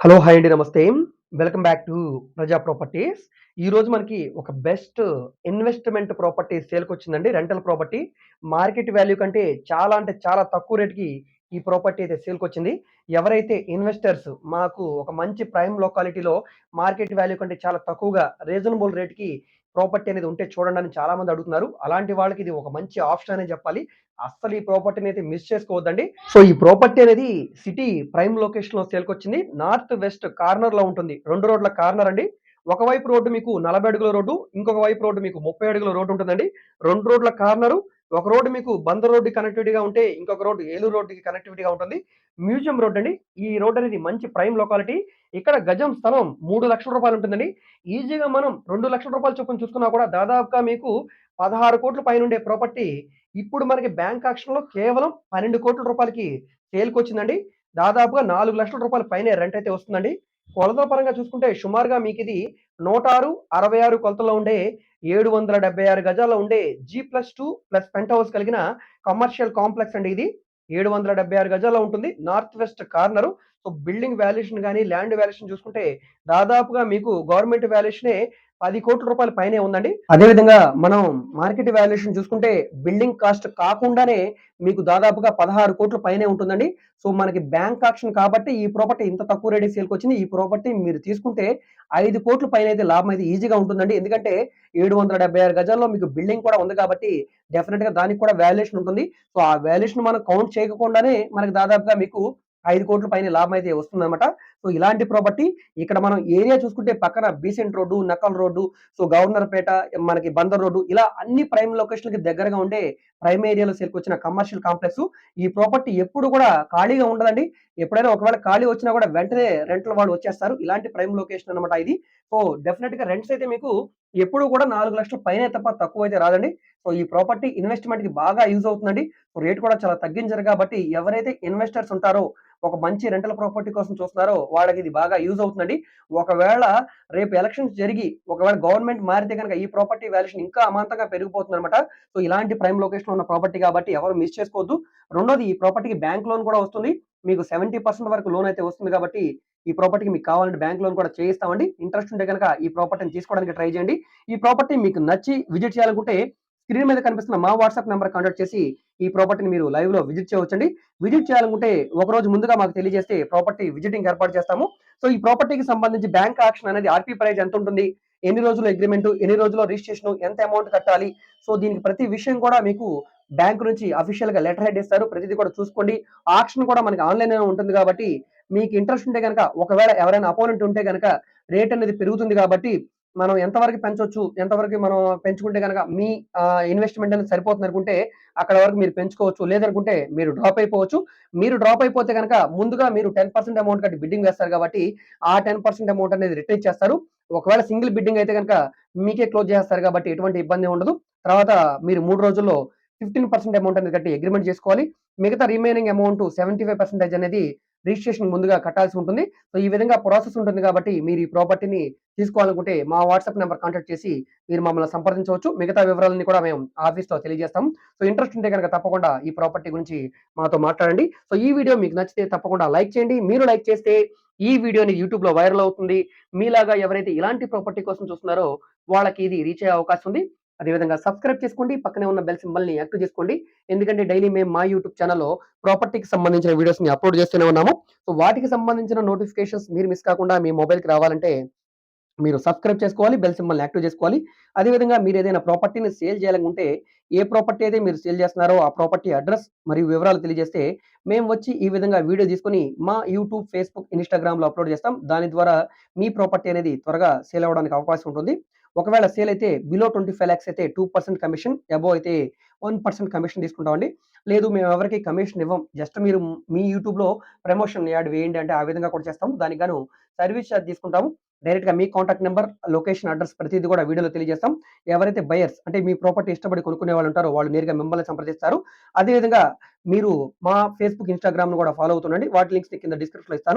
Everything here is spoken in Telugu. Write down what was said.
హలో హాయ్ అండి నమస్తే. Welcome back to Praja properties. ఈ రోజు మనకి ఒక బెస్ట్ ఇన్వెస్ట్మెంట్ ప్రాపర్టీ సేల్కి వచ్చిందండి రెంటల్ ప్రాపర్టీ. మార్కెట్ వాల్యూ కంటే చాలా అంటే చాలా తక్కువ రేట్కి ఈ ప్రాపర్టీ అయితే సేల్కి వచ్చింది ఎవరైతే ఇన్వెస్టర్స్ మాకు ఒక మంచి ప్రైమ్ లొకాలిటీలో మార్కెట్ వాల్యూ కంటే చాలా తక్కువగా రీజనబుల్ రేట్కి ప్రాపర్టీ అనేది ఉంటే చూడండి అని చాలా మంది అడుగుతున్నారు. అలాంటి వాళ్ళకి ఇది ఒక మంచి ఆప్షన్ అనే చెప్పాలి. అస్సలు ఈ ప్రాపర్టీని అయితే మిస్ చేసుకోవద్దండి. సో ఈ ప్రాపర్టీ అనేది సిటీ ప్రైమ్ లొకేషన్లో సేల్కొచ్చింది నార్త్ వెస్ట్ కార్నర్లో ఉంటుంది. రెండు రోడ్ల కార్నర్ అండి. ఒకవైపు రోడ్డు మీకు నలభై అడుగుల రోడ్డు ఇంకొక వైపు రోడ్డు మీకు ముప్పై అడుగుల రోడ్డు ఉంటుందండి. రెండు రోడ్ల కార్నరు ఒక రోడ్డు మీకు బందర్ రోడ్డు కనెక్టివిటీగా ఉంటే ఇంకొక రోడ్డు ఏలూరు రోడ్డుకి కనెక్టివిటీగా ఉంటుంది. మ్యూజియం రోడ్ అండి. ఈ రోడ్ అనేది మంచి ప్రైమ్ లొకాలిటీ ఇక్కడ గజం స్థలం మూడు లక్షల రూపాయలు ఉంటుందండి. ఈజీగా మనం రెండు లక్షల రూపాయలు చొప్పున చూసుకున్నా కూడా దాదాపుగా మీకు పదహారు కోట్ల పైన ఉండే ప్రాపర్టీ ఇప్పుడు మనకి బ్యాంక్ ఆక్షన్లో కేవలం పన్నెండు కోట్ల రూపాయలకి సేల్కి వచ్చిందండి. దాదాపుగా నాలుగు లక్షల రూపాయల పైన రెంట్ అయితే వస్తుందండి. కొలతల పరంగా చూసుకుంటే సుమారుగా మీకు ఇది నూట ఆరు అరవై ఆరు కొలతలో ఉండే ఏడు వందల డెబ్బై ఆరు గజాల్లో ఉండే G plus two plus penthouse కలిగిన కమర్షియల్ కాంప్లెక్స్ అండి ఇది. ఏడు వందల డెబ్బై ఆరు గజాల్లో ఉంటుంది. North west corner. So building valuation కానీ ల్యాండ్ వాల్యుయేషన్ చూసుకుంటే దాదాపుగా మీకు గవర్నమెంట్ వాల్యుయేషనే పది కోట్ల రూపాయల పైనే ఉందండి. అదేవిధంగా మనం మార్కెట్ వాల్యుయేషన్ చూసుకుంటే బిల్డింగ్ కాస్ట్ కాకుండానే మీకు దాదాపుగా పదహారు కోట్ల పైనే ఉంటుందండి. సో మనకి బ్యాంక్ ఆప్షన్ కాబట్టి ఈ ప్రాపర్టీ ఇంత తక్కువ రేటు సేల్కి వచ్చింది. ఈ ప్రాపర్టీ మీరు తీసుకుంటే ఐదు కోట్ల పైన అయితే లాభం అయితే ఈజీగా ఉంటుందండి. ఎందుకంటే ఏడు వందల డెబ్బై ఆరు గజాల్లో మీకు బిల్డింగ్ కూడా ఉంది కాబట్టి డెఫినెట్గా దానికి కూడా వాల్యుయేషన్ ఉంటుంది. సో ఆ వాల్యుయేషన్ మనం కౌంట్ చేయకుండానే మనకి దాదాపుగా మీకు ఐదు కోట్ల పైన లాభం అయితే వస్తుందన్నమాట. సో ఇలాంటి ప్రాపర్టీ ఇక్కడ మనం ఏరియా చూసుకుంటే పక్కన Besant road Nakkal road so Governorpet మనకి బందర్ రోడ్డు ఇలా అన్ని ప్రైమ్ లొకేషన్కి దగ్గరగా ఉండే ప్రైమ్ ఏరియాలో సేల్కి వచ్చిన కమర్షియల్ కాంప్లెక్స్ ఈ ప్రాపర్టీ ఎప్పుడు కూడా ఖాళీగా ఉండదండి. ఎప్పుడైనా ఒకవేళ ఖాళీ వచ్చినా కూడా వెంటనే రెంట్ల వాళ్ళు వచ్చేస్తారు. ఇలాంటి ప్రైమ్ లొకేషన్ అనమాట ఇది. సో డెఫినెట్గా రెంట్స్ అయితే మీకు ఎప్పుడు కూడా నాలుగు లక్షల పైన తప్ప తక్కువ అయితే రాదండి. సో ఈ ప్రాపర్టీ ఇన్వెస్ట్మెంట్కి బాగా యూజ్ అవుతుందండి. సో రేట్ కూడా చాలా తగ్గించారు కాబట్టి ఎవరైతే ఇన్వెస్టర్స్ ఉంటారో ఒక మంచి రెంటల్ ప్రాపర్టీ కోసం చూస్తున్నారో వాళ్ళకి ఇది బాగా యూజ్ అవుతుందండి. ఒకవేళ రేపు ఎలక్షన్స్ జరిగి ఒకవేళ గవర్నమెంట్ మారితే కనుక ఈ ప్రాపర్టీ వాల్యుయేషన్ ఇంకా అమాంతంగా పెరిగిపోతుంది అనమాట సో ఇలాంటి ప్రైమ్ లొకేషన్ ఉన్న ప్రాపర్టీ కాబట్టి ఎవరు మిస్ చేసుకోవద్దు. రెండోది ఈ ప్రాపర్టీకి బ్యాంక్ లోన్ కూడా వస్తుంది. మీకు సెవెంటీ పర్సెంట్ వరకు లోన్ అయితే వస్తుంది కాబట్టి ఈ ప్రాపర్టీకి మీకు కావాలంటే బ్యాంక్ లోన్ కూడా చేయిస్తామండి. ఇంట్రెస్ట్ ఉంటే కనుక ఈ ప్రాపర్టీని తీసుకోవడానికి ట్రై చేయండి. ఈ ప్రాపర్టీ మీకు నచ్చి విజిట్ చేయాలనుకుంటే స్క్రీన్ మీద కనిపిస్తున్న మా వాట్సాప్ నెంబర్ కాంటాక్ట్ చేసి ఈ ప్రాపర్టీని మీరు లైవ్లో విజిట్ చేయవచ్చండి. విజిట్ చేయాలనుకుంటే ఒక రోజు ముందుగా మాకు తెలియజేస్తే ప్రాపర్టీ విజిటింగ్ ఏర్పాటు చేస్తాము. సో ఈ ప్రాపర్టీకి సంబంధించి బ్యాంక్ ఆక్షన్ అనేది ఆర్పీ ప్రైజ్ ఎంత ఉంటుంది? ఎన్ని రోజుల అగ్రిమెంట్ ఎన్ని రోజుల రిజిస్ట్రేషన్ ఎంత అమౌంట్ కట్టాలి? సో దీనికి ప్రతి విషయం కూడా మీకు బ్యాంక్ నుంచి అఫీషియల్గా లెటర్ హెడ్ ఇస్తారు. ప్రతిదీ కూడా చూసుకోండి. ఆప్షన్ కూడా మనకి ఆన్లైన్ ఉంటుంది కాబట్టి మీకు ఇంట్రెస్ట్ ఉంటే కనుక ఒకవేళ ఎవరైనా అపోనెంట్ ఉంటే కనుక రేట్ అనేది పెరుగుతుంది కాబట్టి మనం ఎంతవరకు పెంచవచ్చు ఎంతవరకు మనం పెంచుకుంటే కనుక మీ ఇన్వెస్ట్మెంట్ అనేది సరిపోతుంది అనుకుంటే అక్కడ వరకు మీరు పెంచుకోవచ్చు. లేదనుకుంటే మీరు డ్రాప్ అయిపోవచ్చు. మీరు డ్రాప్ అయిపోతే కనుక ముందుగా మీరు టెన్ పర్సెంట్ అమౌంట్ కట్టి బిడ్డింగ్ వేస్తారు కాబట్టి ఆ టెన్ పర్సెంట్ అమౌంట్ అనేది రిటర్న్ చేస్తారు ఒకవేళ సింగిల్ బిడ్డింగ్ అయితే కనుక మీకే క్లోజ్ చేస్తారు కాబట్టి ఎటువంటి ఇబ్బంది ఉండదు. తర్వాత మీరు మూడు రోజుల్లో ఫిఫ్టీన్ పర్సెంట్ అమౌంట్ అనేది కట్టి అగ్రిమెంట్ చేసుకోవాలి. మిగతా remaining amount seventy five percentage అనేది రిజిస్ట్రేషన్ ముందుగా కట్టాల్సి ఉంటుంది. సో ఈ విధంగా ప్రాసెస్ ఉంటుంది కాబట్టి మీరు ఈ ప్రాపర్టీని తీసుకోవాలనుకుంటే మా వాట్సాప్ నెంబర్ కాంటాక్ట్ చేసి మీరు మమ్మల్ని సంప్రదించవచ్చు. మిగతా వివరాలని కూడా మేము ఆఫీస్లో తెలియజేస్తాం సో ఇంట్రెస్ట్ ఉంటే కనుక తప్పకుండా ఈ ప్రాపర్టీ గురించి మాతో మాట్లాడండి. సో ఈ వీడియో మీకు నచ్చితే తప్పకుండా లైక్ చేయండి. మీరు లైక్ చేస్తే ఈ వీడియోని యూట్యూబ్లో వైరల్ అవుతుంది. మీలాగా ఎవరైతే ఇలాంటి ప్రాపర్టీ కోసం చూస్తున్నారో వాళ్ళకి ఇది రీచ్ అయ్యే అవకాశం ఉంది. అదేవిధంగా సబ్స్క్రైబ్ చేసుకోండి పక్కనే ఉన్న బెల్ సింబల్ని యాక్టివ్ చేసుకోండి. ఎందుకంటే డైలీ మేము మా యూట్యూబ్ ఛానల్లో ప్రాపర్టీకి సంబంధించిన వీడియోస్ని అప్లోడ్ చేస్తూనే ఉన్నాము. సో వాటికి సంబంధించిన నోటిఫికేషన్స్ మీరు మిస్ కాకుండా మీ మొబైల్కి రావాలంటే మీరు సబ్స్క్రైబ్ చేసుకోవాలి బెల్ సింబల్ని యాక్టివ్ చేసుకోవాలి. అదేవిధంగా మీరు ఏదైనా ప్రాపర్టీని సేల్ చేయాలనుకుంటే ఏ ప్రాపర్టీ అయితే మీరు సేల్ చేస్తున్నారో ఆ ప్రాపర్టీ అడ్రస్ మరియు వివరాలు తెలియజేస్తే మేము వచ్చి ఈ విధంగా వీడియో తీసుకొని మా యూట్యూబ్ ఫేస్బుక్ ఇన్స్టాగ్రామ్లో అప్లోడ్ చేస్తాం. దాని ద్వారా మీ ప్రాపర్టీ అనేది త్వరగా సేల్ అవ్వడానికి అవకాశం ఉంటుంది. ఒకవేళ సేల్ అయితే బిలో ట్వంటీ ఫైవ్ ల్యాక్స్ అయితే టూ పర్సెంట్ కమిషన్ అబో అయితే వన్ పర్సెంట్ కమిషన్ తీసుకుంటామండి. లేదు మేము ఎవరికి కమిషన్ ఇవ్వం జస్ట్ మీరు మీ యూట్యూబ్లో ప్రమోషన్ యాడ్ వేయండి అంటే ఆ విధంగా కూడా చేస్తాం దానికి గాను సర్వీస్ ఛార్జ్ తీసుకుంటాము. డైరెక్ట్గా మీ కాంటాక్ట్ నెంబర్ లొకేషన్ అడ్రస్ ప్రతిదీ కూడా వీడియోలో తెలియజేస్తాం. ఎవరైతే బయర్స్ అంటే మీ ప్రాపర్టీ ఇష్టపడి కొనుక్కునే వాళ్ళు ఉంటారో వాళ్ళు నేరుగా మిమ్మల్ని సంప్రదిస్తారు. అదేవిధంగా మీరు మా ఫేస్బుక్ ఇన్స్టాగ్రామ్ కూడా ఫాలో అవుతుండండి. వాటి లింక్స్ కింద డిస్క్రిప్షన్లో ఇస్తాను.